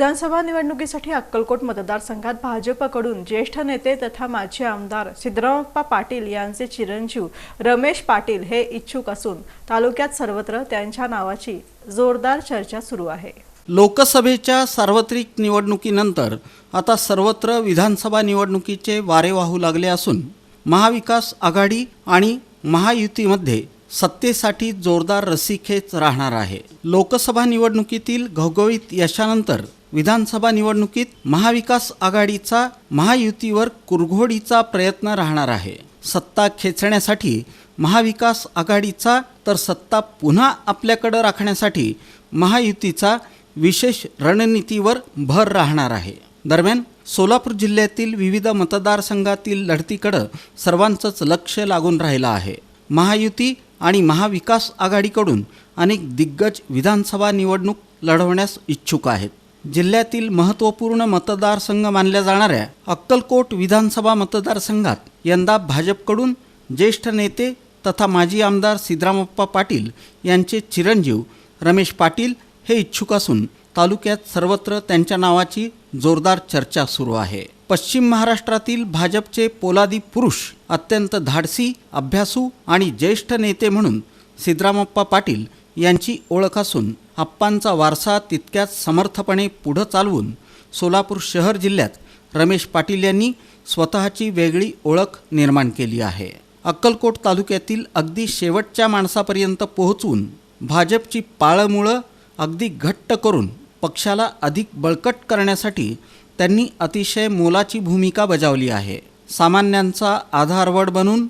विधानसभा निवडणुकीसाठी अक्कलकोट मतदारसंघात भाजपकडून ज्येष्ठ नेते तथा माजी आमदार सिद्धरामप्पा पाटील यांचे चिरंजीव रमेश पाटील हे इच्छुक असून तालुक्यात सर्वत्र त्यांच्या नावाची जोरदार चर्चा सुरू आहे. लोकसभेच्या सार्वत्रिक निवडणुकीनंतर आता सर्वत्र विधानसभा निवडणुकीचे वारे वाहू लागले असून महाविकास आघाडी आणि महायुतीमध्ये सत्तेसाठी जोरदार रस्सीखेच राहणार आहे. लोकसभा निवडणुकीतील घवघवीत यशानंतर विधानसभा निवडणुकीत महाविकास आघाडीचा महायुतीवर कुरघोडीचा प्रयत्न राहणार आहे. सत्ता खेचण्यासाठी महाविकास आघाडीचा तर सत्ता पुन्हा आपल्याकडं राखण्यासाठी महायुतीचा विशेष रणनीतीवर भर राहणार आहे. दरम्यान सोलापूर जिल्ह्यातील विविध मतदारसंघातील लढतीकडं सर्वांचंच लक्ष लागून राहिलं आहे. महायुती आणि महाविकास आघाडीकडून अनेक दिग्गज विधानसभा निवडणूक लढवण्यास इच्छुक आहेत. जिल्ह्यातील महत्त्वपूर्ण मतदारसंघ मानल्या जाणाऱ्या अक्कलकोट विधानसभा मतदारसंघात यंदा भाजपकडून ज्येष्ठ नेते तथा माजी आमदार सिद्धरामप्पा पाटील यांचे चिरंजीव रमेश पाटील हे इच्छुक असून तालुक्यात सर्वत्र त्यांच्या नावाची जोरदार चर्चा सुरू आहे. पश्चिम महाराष्ट्रातील भाजपचे पोलादी पुरुष अत्यंत धाडसी अभ्यासू आणि ज्येष्ठ नेते म्हणून सिद्धरामप्पा पाटील यांची ओळख असून आप्पांचा वारसा तितक्याच समर्थपणे पुढं चालवून सोलापूर शहर जिल्ह्यात रमेश पाटील यांनी स्वतःची वेगळी ओळख निर्माण केली आहे. अक्कलकोट तालुक्यातील अगदी शेवटच्या माणसापर्यंत पोहोचून भाजपची पाळमुळं अगदी घट्ट करून पक्षाला अधिक बळकट करण्यासाठी त्यांनी अतिशय मोलाची भूमिका बजावली आहे. सामान्यांचा आधारवड बनून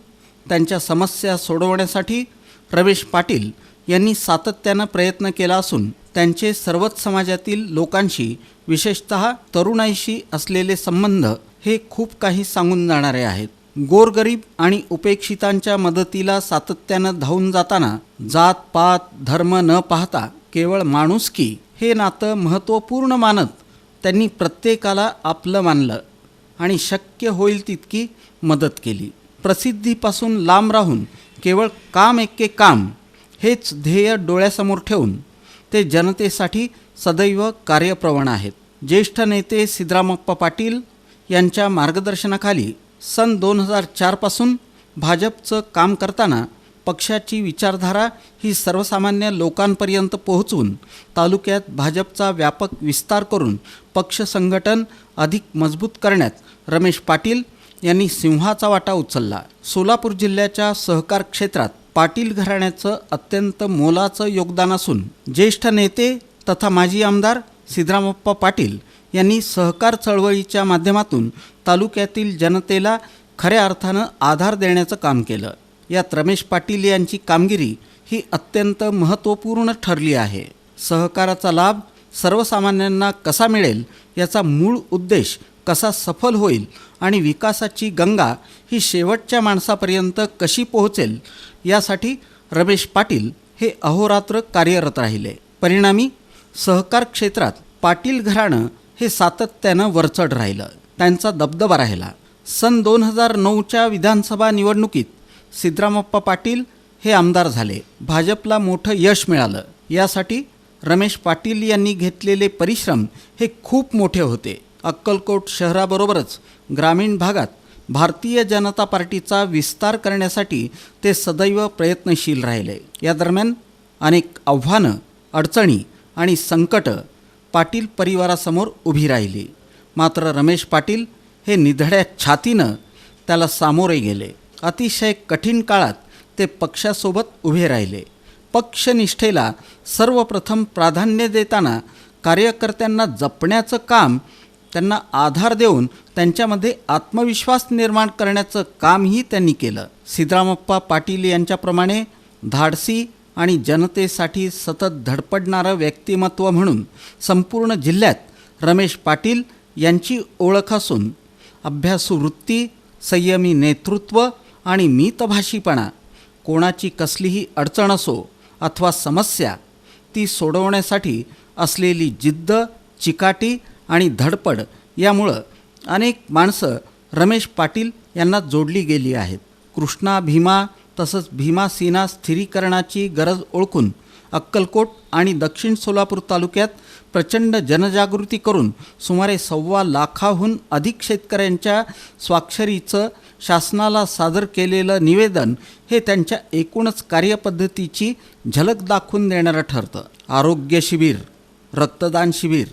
त्यांच्या समस्या सोडवण्यासाठी रमेश पाटील यांनी सातत्यानं प्रयत्न केला असून त्यांचे सर्वच समाजातील लोकांशी विशेषत तरुणाईशी असलेले संबंध हे खूप काही सांगून जाणारे आहेत. गोरगरीब आणि उपेक्षितांच्या मदतीला सातत्यानं धावून जाताना जात पात धर्म न पाहता केवळ माणुसकी हे नातं महत्त्वपूर्ण मानत त्यांनी प्रत्येकाला आपलं मानलं आणि शक्य होईल तितकी मदत केली. प्रसिद्धीपासून लांब राहून केवळ काम एके काम हेच ध्येय डोळ्यासमोर ठेवून ते जनतेसाठी सदैव कार्यप्रवण आहेत. ज्येष्ठ नेते सिद्धरामप्पा पाटील यांच्या मार्गदर्शनाखाली सन दोन हजार चारपासून भाजपचं काम करताना पक्षाची विचारधारा ही सर्वसामान्य लोकांपर्यंत पोहोचवून तालुक्यात भाजपचा व्यापक विस्तार करून पक्ष संघटन अधिक मजबूत करण्यात रमेश पाटील यांनी सिंहाचा वाटा उचलला. सोलापूर जिल्ह्याच्या सहकार क्षेत्रात पाटील घराण्याचं अत्यंत मोलाचं योगदान असून ज्येष्ठ नेते तथा माजी आमदार सिद्धरामप्पा पाटील यांनी सहकार चळवळीच्या माध्यमातून तालुक्यातील जनतेला खऱ्या अर्थानं आधार देण्याचं काम केलं. यात रमेश पाटील यांची कामगिरी ही अत्यंत महत्त्वपूर्ण ठरली आहे. सहकाराचा लाभ सर्वसामान्यांना कसा मिळेल याचा मूळ उद्देश कसा सफल होईल आणि विकासाची गंगा ही शेवटच्या माणसापर्यंत कशी पोहोचेल यासाठी रमेश पाटील हे अहोरात्र कार्यरत राहिले. परिणामी सहकार क्षेत्रात पाटील घराणं हे सातत्यानं वरचढ राहिलं. त्यांचा दबदबा राहिला. सन दोन हजार नऊच्या विधानसभा निवडणुकीत सिद्धरामप्पा पाटील हे आमदार झाले. भाजपला मोठं यश मिळालं. यासाठी रमेश पाटील यांनी घेतलेले परिश्रम हे खूप मोठे होते. अक्कलकोट शहराबरोबरच ग्रामीण भागात भारतीय जनता पार्टीचा विस्तार करण्यासाठी ते सदैव प्रयत्नशील राहिले. या दरम्यान अनेक आव्हानं अडचणी आणि संकटं पाटील परिवारासमोर उभी राहिली. मात्र रमेश पाटील हे निधड्या छातीनं त्याला सामोरे गेले. अतिशय कठीण काळात ते पक्षासोबत उभे राहिले. पक्षनिष्ठेला सर्वप्रथम प्राधान्य देताना कार्यकर्त्यांना जपण्याचं काम त्यांना आधार देऊन त्यांच्यामध्ये आत्मविश्वास निर्माण करण्याचं कामही त्यांनी केलं. सिद्धरामप्पा पाटील यांच्याप्रमाणे धाडसी आणि जनतेसाठी सतत धडपडणारं व्यक्तिमत्व म्हणून संपूर्ण जिल्ह्यात रमेश पाटील यांची ओळख असून अभ्यासू वृत्ती संयमी नेतृत्व आणि मितभाषीपणा कोणाची कसलीही अडचण असो अथवा समस्या ती सोडवण्यासाठी असलेली जिद्द चिकाटी आणि धडपड यामुळं अनेक माणसं रमेश पाटील यांना जोडली गेली आहेत. कृष्णा भीमा तसंच भीमासेना स्थिरीकरणाची गरज ओळखून अक्कलकोट आणि दक्षिण सोलापूर तालुक्यात प्रचंड जनजागृती करून सुमारे सव्वा लाखाहून अधिक शेतकऱ्यांच्या स्वाक्षरीचं शासनाला सादर केलेलं निवेदन हे त्यांच्या एकूणच कार्यपद्धतीची झलक दाखवून देणारं ठरतं. आरोग्य शिबिर रक्तदान शिबिर.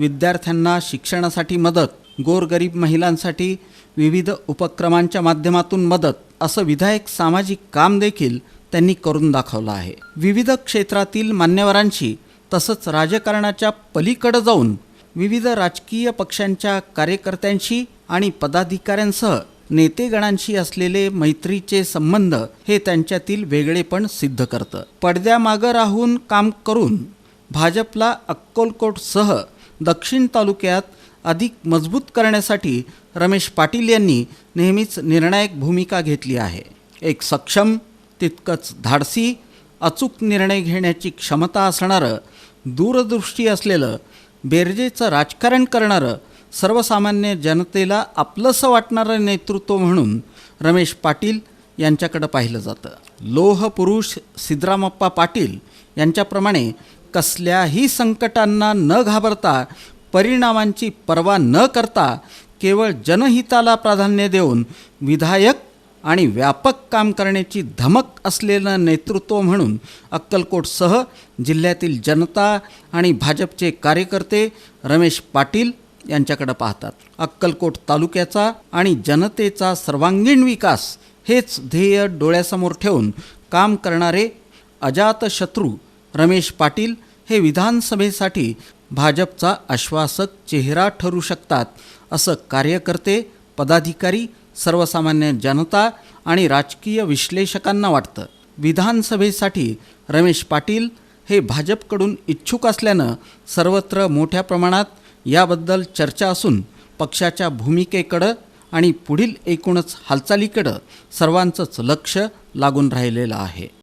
विद्यार्थ्यांना शिक्षणासाठी मदत गोरगरीब महिलांसाठी विविध उपक्रमांच्या माध्यमातून मदत असं विधायक सामाजिक काम देखील त्यांनी करून दाखवलं आहे. विविध क्षेत्रातील मान्यवरांशी तसंच राजकारणाच्या पलीकडं जाऊन विविध राजकीय पक्षांच्या कार्यकर्त्यांशी आणि पदाधिकाऱ्यांसह नेतेगणांशी असलेले मैत्रीचे संबंध हे त्यांच्यातील वेगळेपण सिद्ध करतं. पडद्यामागं राहून काम करून भाजपला अक्कलकोटसह दक्षिण तालुक्यात अधिक मजबूत करण्यासाठी रमेश पाटील यांनी नेहमीच निर्णायक भूमिका घेतली आहे. एक सक्षम तितकंच धाडसी अचूक निर्णय घेण्याची क्षमता असणारं दूरदृष्टी असलेलं बेरजेचं राजकारण करणारं सर्वसामान्य जनतेला आपलंसं वाटणारं नेतृत्व म्हणून रमेश पाटील यांच्याकडं पाहिलं जातं. लोह पुरुष सिद्धरामप्पा पाटील यांच्याप्रमाणे कसल्याही संकटांना न घाबरता परिणामांची पर्वा न करता केवळ जनहिताला प्राधान्य देऊन विधायक आणि व्यापक काम करण्याची धमक असलेलं नेतृत्व म्हणून अक्कलकोटसह जिल्ह्यातील जनता आणि भाजपचे कार्यकर्ते रमेश पाटील यांच्याकडे पाहतात. अक्कलकोट तालुक्याचा आणि जनतेचा सर्वांगीण विकास हेच ध्येय डोळ्यासमोर ठेवून काम करणारे अजातशत्रू रमेश पाटील हे विधानसभेसाठी भाजपचा आश्वासक चेहरा ठरू शकतात असं कार्यकर्ते पदाधिकारी सर्वसामान्य जनता आणि राजकीय विश्लेषकांना वाटतं. विधानसभेसाठी रमेश पाटील हे भाजपकडून इच्छुक असल्यानं सर्वत्र मोठ्या प्रमाणात याबद्दल चर्चा असून पक्षाच्या भूमिकेकडं आणि पुढील एकूणच हालचालीकडं सर्वांचंच लक्ष लागून राहिलेलं आहे.